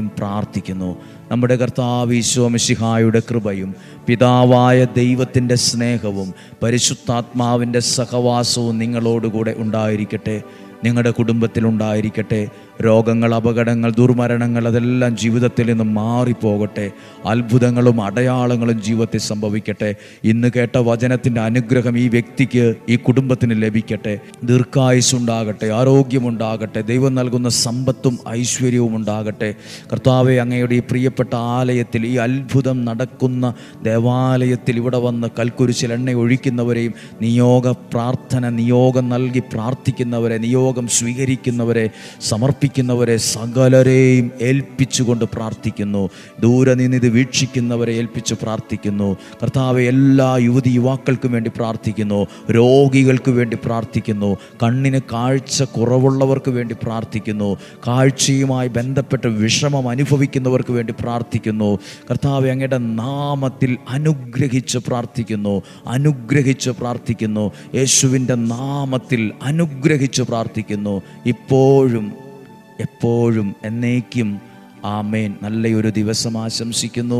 പ്രാർത്ഥിക്കുന്നു. നമ്മുടെ കർത്താവ് ഈശോമിശിഹായുടെ കൃപയും പിതാവായ ദൈവത്തിന്റെ സ്നേഹവും പരിശുദ്ധാത്മാവിന്റെ സഹവാസവും നിങ്ങളോടുകൂടെ ഉണ്ടായിരിക്കട്ടെ. നിങ്ങളുടെ കുടുംബത്തിലുണ്ടായിരിക്കട്ടെ. രോഗങ്ങൾ അപകടങ്ങൾ ദുർമരണങ്ങൾ അതെല്ലാം ജീവിതത്തിൽ നിന്ന് മാറിപ്പോകട്ടെ. അത്ഭുതങ്ങളും അടയാളങ്ങളും ജീവിതത്തിൽ സംഭവിക്കട്ടെ. ഇന്ന് കേട്ട വചനത്തിന്റെ അനുഗ്രഹം ഈ വ്യക്തിക്ക് ഈ കുടുംബത്തിന് ലഭിക്കട്ടെ. ദീർഘായുസുണ്ടാകട്ടെ ആരോഗ്യമുണ്ടാകട്ടെ ദൈവം നൽകുന്ന സമ്പത്തും ഐശ്വര്യവും ഉണ്ടാകട്ടെ. കർത്താവെ അങ്ങയുടെ ഈ പ്രിയപ്പെട്ട ആലയത്തിൽ ഈ അത്ഭുതം നടക്കുന്ന ദേവാലയത്തിൽ ഇവിടെ വന്ന് കൽക്കുരിശിൽ എണ്ണ ഒഴിക്കുന്നവരെയും നിയോഗ പ്രാർത്ഥന നിയോഗം നൽകി പ്രാർത്ഥിക്കുന്നവരെ നിയോഗം സ്വീകരിക്കുന്നവരെ സമർപ്പിക്കുന്നവരെ സകലരെയും ഏൽപ്പിച്ചുകൊണ്ട് പ്രാർത്ഥിക്കുന്നു. ദൂരെ നിന്ന് ഇത് വീക്ഷിക്കുന്നവരെ ഏൽപ്പിച്ച് പ്രാർത്ഥിക്കുന്നു. കർത്താവ് എല്ലാ യുവതി യുവാക്കൾക്കും വേണ്ടി പ്രാർത്ഥിക്കുന്നു. രോഗികൾക്ക് വേണ്ടി പ്രാർത്ഥിക്കുന്നു. കണ്ണിന് കാഴ്ച കുറവുള്ളവർക്ക് വേണ്ടി പ്രാർത്ഥിക്കുന്നു. കാഴ്ചയുമായി ബന്ധപ്പെട്ട് വിഷമം അനുഭവിക്കുന്നവർക്ക് വേണ്ടി പ്രാർത്ഥിക്കുന്നു. കർത്താവ് അങ്ങയുടെ നാമത്തിൽ അനുഗ്രഹിച്ച് പ്രാർത്ഥിക്കുന്നു. അനുഗ്രഹിച്ച് പ്രാർത്ഥിക്കുന്നു. യേശുവിന്റെ നാമത്തിൽ അനുഗ്രഹിച്ച് പ്രാർത്ഥിക്കുന്നു. ഇപ്പോഴും എപ്പോഴും എന്നേക്കും ആമേൻ. നല്ലൊരു ദിവസം ആശംസിക്കുന്നു.